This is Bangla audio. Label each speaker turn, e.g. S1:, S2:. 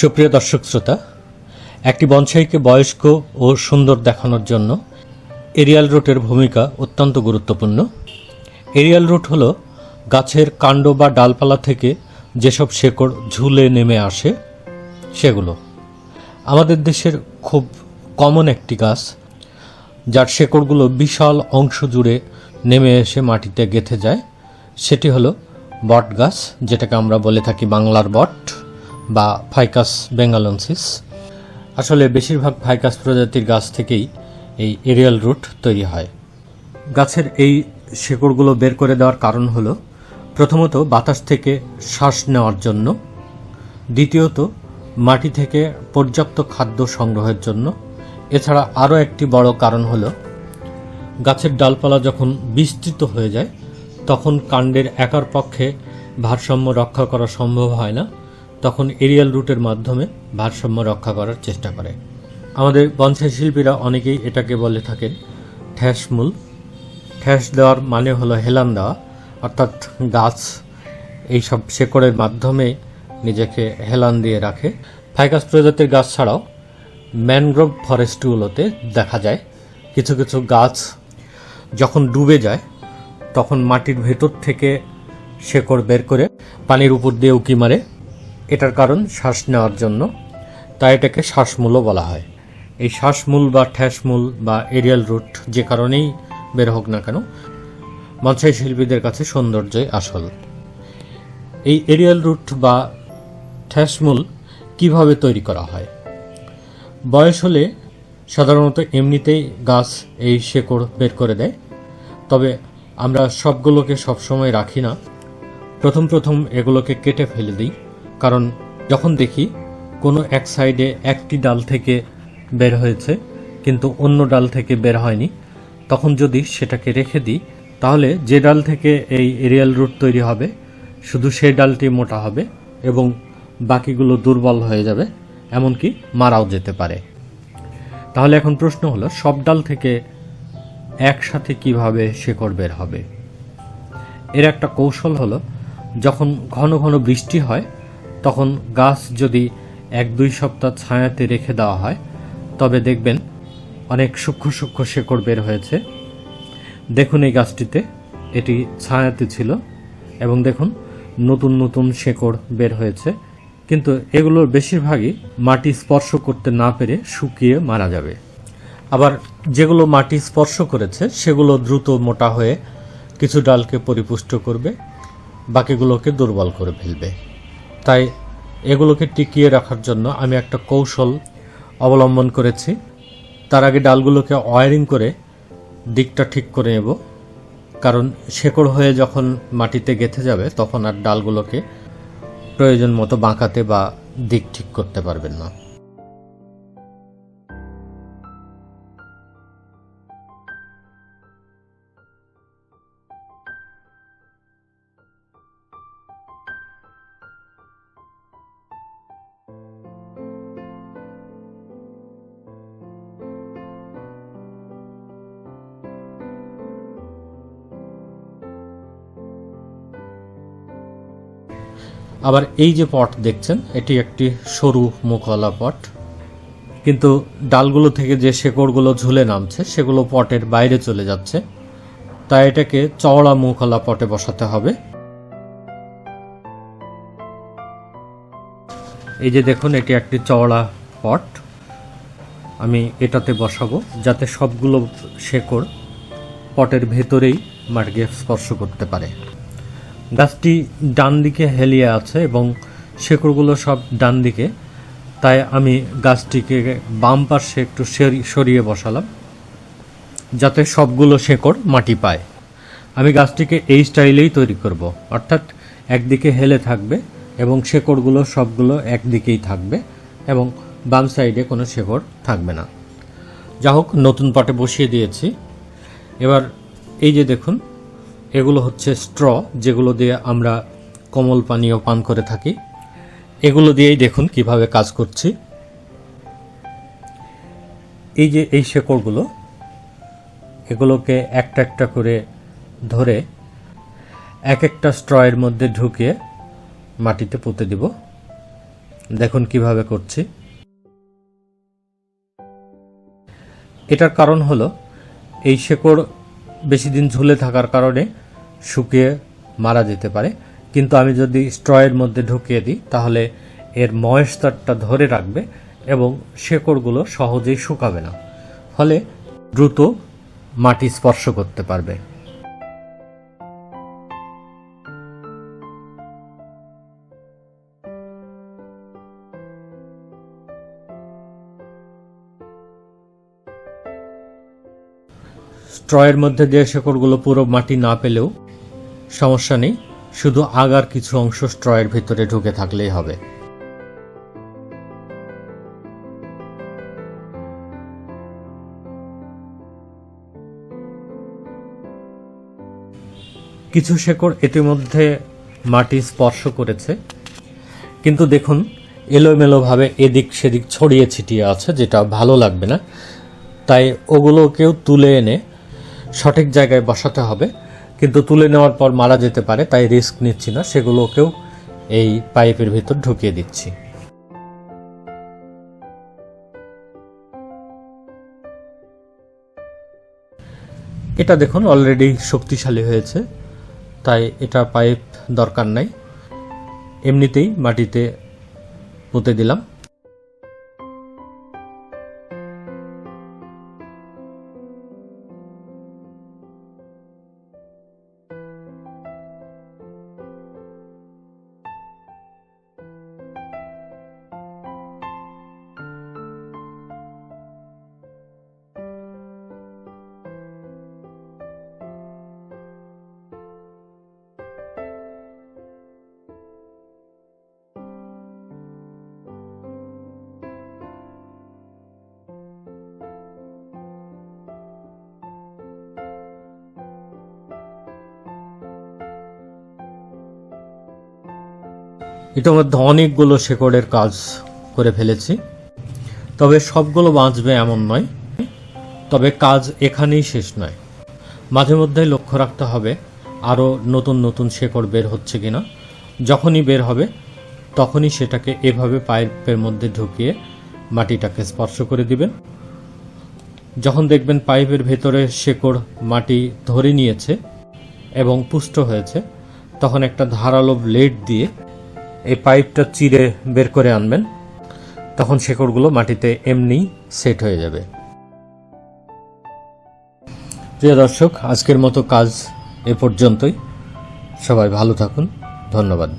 S1: সুপ্রিয় দর্শক শ্রোতা, একটি বনসাইকে বয়স্ক ও সুন্দর দেখানোর জন্য এরিয়াল রুটের ভূমিকা অত্যন্ত গুরুত্বপূর্ণ। এরিয়াল রুট হলো গাছের কাণ্ড বা ডালপালা থেকে যেসব শেকড় ঝুলে নেমে আসে, সেগুলো। আমাদের দেশের খুব কমন একটি গাছ, যার শেকড়গুলো বিশাল অংশ জুড়ে নেমে এসে মাটিতে গেঁথে যায়। সেটি হলো বট গাছ যেটাকে আমরা বলে থাকি বাংলার বট। বা ফাইকাস বেঙ্গালনসিস। আসলে বেশিরভাগ ফাইকাস প্রজাতির গাছ থেকেই এই এরিয়াল রুট তৈরি হয়। গাছের এই শেকড়গুলো বের করে দেওয়ার কারণ হলো, প্রথমত বাতাস থেকে শ্বাস নেওয়ার জন্য, দ্বিতীয়ত মাটি থেকে পর্যাপ্ত খাদ্য সংগ্রহের জন্য। এছাড়া আরও একটি বড় কারণ হলো, গাছের ডালপালা যখন বিস্তৃত হয়ে যায়, তখন কাণ্ডের একার পক্ষে ভারসাম্য রক্ষা করা সম্ভব হয় না। তখন এরিয়াল রুটের মাধ্যমে ভারসাম্য রক্ষা করার চেষ্টা করে। আমাদের বনসাই শিল্পীরা অনেকেই এটাকে বলে থাকেন ঠ্যাসমূল ঠ্যাস দেওয়ার মানে হলো হেলান দেওয়া, অর্থাৎ গাছ এইসব শেকড়ের মাধ্যমে নিজেকে হেলান দিয়ে রাখে। ফাইকাস প্রজাতির গাছ ছাড়াও ম্যানগ্রোভ ফরেস্টগুলোতে দেখা যায়, কিছু কিছু গাছ যখন ডুবে যায়, তখন মাটির ভেতর থেকে শেকড় বের করে পানির উপর দিয়ে উকি মারে। এটার কারণ শ্বাস নেওয়ার জন্য, তাই এটাকে শ্বাসমূলও বলা হয়। এই শ্বাসমূল বা ঠ্যাসমূল বা এরিয়াল রুট যে কারণেই বের হোক না কেন মনসাই শিল্পীদের কাছে সৌন্দর্যই আসল। এই এরিয়াল রুট বা ঠ্যাসমূল কীভাবে তৈরি করা হয়? বয়স হলে সাধারণত এমনিতেই গাছ এই শেকড় বের করে দেয়। তবে আমরা সবগুলোকে সবসময় রাখি না। প্রথম প্রথম এগুলোকে কেটে ফেলে দিই। কারণ যখন দেখি কোনো এক সাইডে একটি ডাল থেকে বের হয়েছে, কিন্তু অন্য ডাল থেকে বের হয়নি, তখন যদি সেটাকে রেখে দিই, তাহলে যে ডাল থেকে এই এরিয়াল রুট তৈরি হবে, শুধু সেই ডালটি মোটা হবে এবং বাকিগুলো দুর্বল হয়ে যাবে, এমনকি মারাও যেতে পারে। তাহলে এখন প্রশ্ন হলো, সব ডাল থেকে একসাথে কীভাবে শেকড় বের হবে? এর একটা কৌশল হলো, যখন ঘন ঘন বৃষ্টি হয় তখন গাছ যদি এক দুই সপ্তাহ ছায়াতে রেখে দেওয়া হয়, তবে দেখবেন অনেক সূক্ষ্ম সূক্ষ্ম শেকড় বের হয়েছে। দেখুন এই গাছটিতে এটি ছায়াতে ছিল এবং দেখুন নতুন নতুন শেকড় বের হয়েছে। কিন্তু এগুলোর বেশিরভাগই মাটি স্পর্শ করতে না পেরে শুকিয়ে মারা যাবে। আবার যেগুলো মাটি স্পর্শ করেছে, সেগুলো দ্রুত মোটা হয়ে কিছু ডালকে পরিপুষ্ট করবে, বাকিগুলোকে দুর্বল করে ফেলবে। তাই এগুলোকে টিকিয়ে রাখার জন্য আমি একটা কৌশল অবলম্বন করেছি। তার আগে ডালগুলোকে ওয়ারিং করে দিকটা ঠিক করে নেব। কারণ শেকড় হয়ে যখন মাটিতে গেঁথে যাবে, তখন আর ডালগুলোকে প্রয়োজন মতো বাঁকাতে বা দিক ঠিক করতে পারবেন না। আবার এই যে পট দেখছেন, এটি একটি সরু মুখওয়ালা পট। কিন্তু ডালগুলো থেকে যে শেকড়গুলো ঝুলে নামছে, সেগুলো পটের বাইরে চলে যাচ্ছে। তাই এটাকে চওড়া মুখওয়ালা পটে বসাতে হবে। এই যে দেখুন, এটি একটি চওড়া পট। আমি এটাতে বসাবো, যাতে সবগুলো শেকড় পটের ভেতরেই মাটিকে স্পর্শ করতে পারে। গাছটি ডান দিকে হেলিয়ে আছে এবং শেকড়গুলো সব ডান দিকে তাই আমি গাছটিকে বাম পাশে একটু সরি- সরিয়ে বসালাম, যাতে সবগুলো শেকড় মাটি পায়। আমি গাছটিকে এই স্টাইলেই তৈরি করব, অর্থাৎ একদিকে হেলে থাকবে এবং শেকড়গুলো সবগুলো একদিকেই থাকবে এবং বাম সাইডে কোনো শেকড় থাকবে না। যা হোক, নতুন পটে বসিয়ে দিয়েছি। এবার এই যে দেখুন এগুলো হচ্ছে স্ট্র, যেগুলো দিয়ে আমরা কোমল পানীয় পান করে থাকি। এগুলো দিয়েই দেখুন কীভাবে কাজ করছি। এই যে এই শেকড়গুলো, এগুলোকে একটা একটা করে ধরে এক একটা স্ট্রয়ের মধ্যে ঢুকিয়ে মাটিতে পুঁতে দিব। দেখুন কীভাবে করছি। এটার কারণ হলো, এই শেকড় বেশি দিন ঝুলে থাকার কারণে শুকিয়ে মারা যেতে পারে। কিন্তু আমি যদি স্ট্রয়ের মধ্যে ঢুকিয়ে দিই, তাহলে এর ময়েশ্চারটা ধরে রাখবে এবং শেকড়গুলো সহজেই শুকাবে না। ফলে দ্রুত মাটি স্পর্শ করতে পারবে। স্ট্রয়ের মধ্যে দিয়ে শেকড়গুলো পুরো মাটি না পেলেও সমস্যা নেই, শুধু আগার কিছু অংশ স্ট্রয়ের ভিতরে ঢুকে থাকলেই হবে। কিছু শেকড় ইতিমধ্যে মাটি স্পর্শ করেছে, কিন্তু দেখুন, এলোমেলোভাবে এদিক সেদিক ছড়িয়ে ছিটিয়ে আছে, যেটা ভালো লাগবে না। তাই ওগুলোকেও তুলে এনে সঠিক জায়গায় বসাতে হবে। কিন্তু তুলে নেওয়ার পর মারা যেতে পারে, তাই রিস্ক নিচ্ছি না, সেগুলোকেও এই পাইপের ভিতর ঢুকিয়ে দিচ্ছি। এটা দেখুন অলরেডি শক্তিশালী হয়েছে, তাই এটা পাইপ দরকার নাই। এমনিতেই মাটিতে পুঁতে দিলাম। ইতিমধ্যে অনেকগুলো শেকড়ের কাজ করে ফেলেছি। তবে সবগুলো বাঁচবে এমন নয়, তবে কাজ এখানেই শেষ নয়। মাঝে মধ্যে লক্ষ্য রাখতে হবে, আরও নতুন নতুন শেকড় বের হচ্ছে কিনা। যখনই বের হবে, তখনই সেটাকে এভাবে পাইপের মধ্যে ঢুকিয়ে মাটিটাকে স্পর্শ করে দিবেন। যখন দেখবেন পাইপের ভেতরে শেকড় মাটি ধরে নিয়েছে এবং পুষ্ট হয়েছে, তখন একটা ধারালো ব্লেড দিয়ে এই পাইপটা চিরে বের করে আনবেন, তখন শেকড়গুলো মাটিতে এমনি সেট হয়ে যাবে। প্রিয় দর্শক, আজকের মতো কাজ এ পর্যন্তই। সবাই ভালো থাকুন। ধন্যবাদ।